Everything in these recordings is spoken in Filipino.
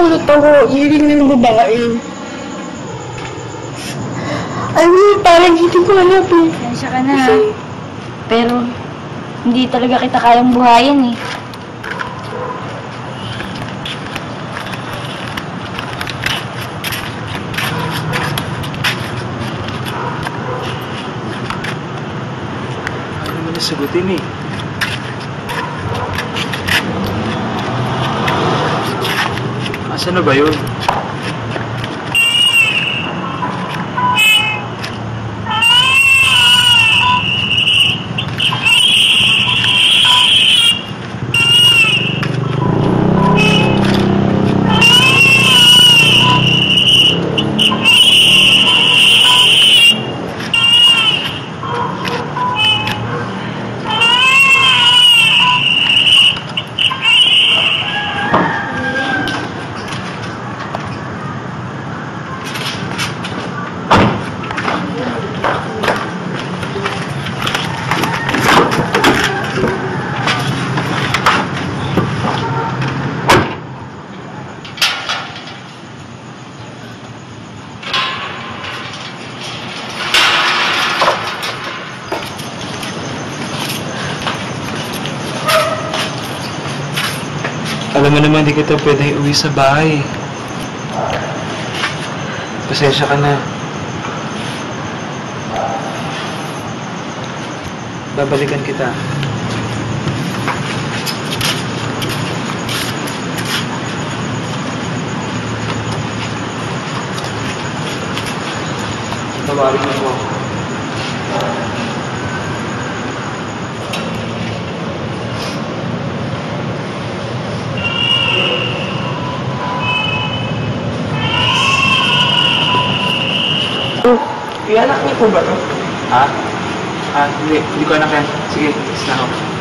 napulot ako. Hiling ng babae. Alam mo, parang hindi ko alam eh. Pasensya ka na. ha. Pero, hindi talaga kita kayang buhayin eh. Ano naman nasagutin eh? Asa na ba yun? Alam mo naman, di kita pwede uwi sa bahay. Pasensya ka na. Babalikan kita. Tawarin mo ako. Yung anak niyo po ba? Ha? Ah, hindi. Hindi ko anak yan. Sige, na ako.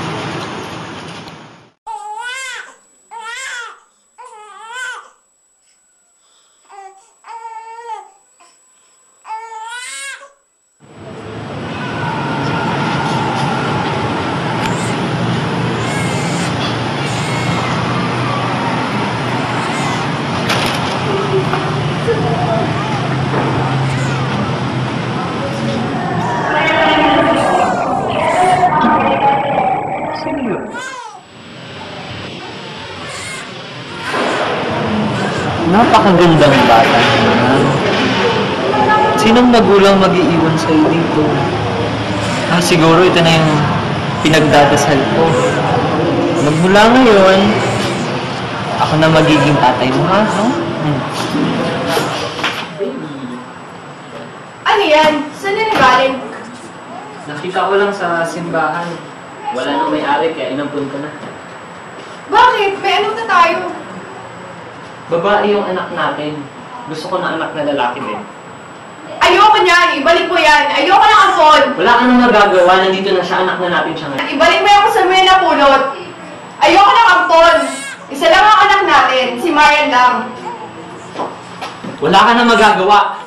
Napakagandang bata naman. Sinong magulang mag-iiwan sa'yo dito? Ah, siguro ito na yung pinagdadasal ko. Magmula ngayon, ako na magiging tatay mo, ha? No? Hmm. Ano yan? Saan na galing? Nakita ko lang sa simbahan. Wala nang may-ari, kaya inampun ko na. Bakit? May ano na tayo? Babae yung anak natin. Gusto ko na anak na lalaki din. Ayoko niyan. Ibalik mo yan. Ayoko ng ampon. Wala ka nang magagawa, nandito na siya, anak na natin siya ngayon. Ibalik mo yan kung saan mo napulot. Ayoko ng ampon. Isa lang ang anak natin. Si Marian lang. Wala ka nang magagawa.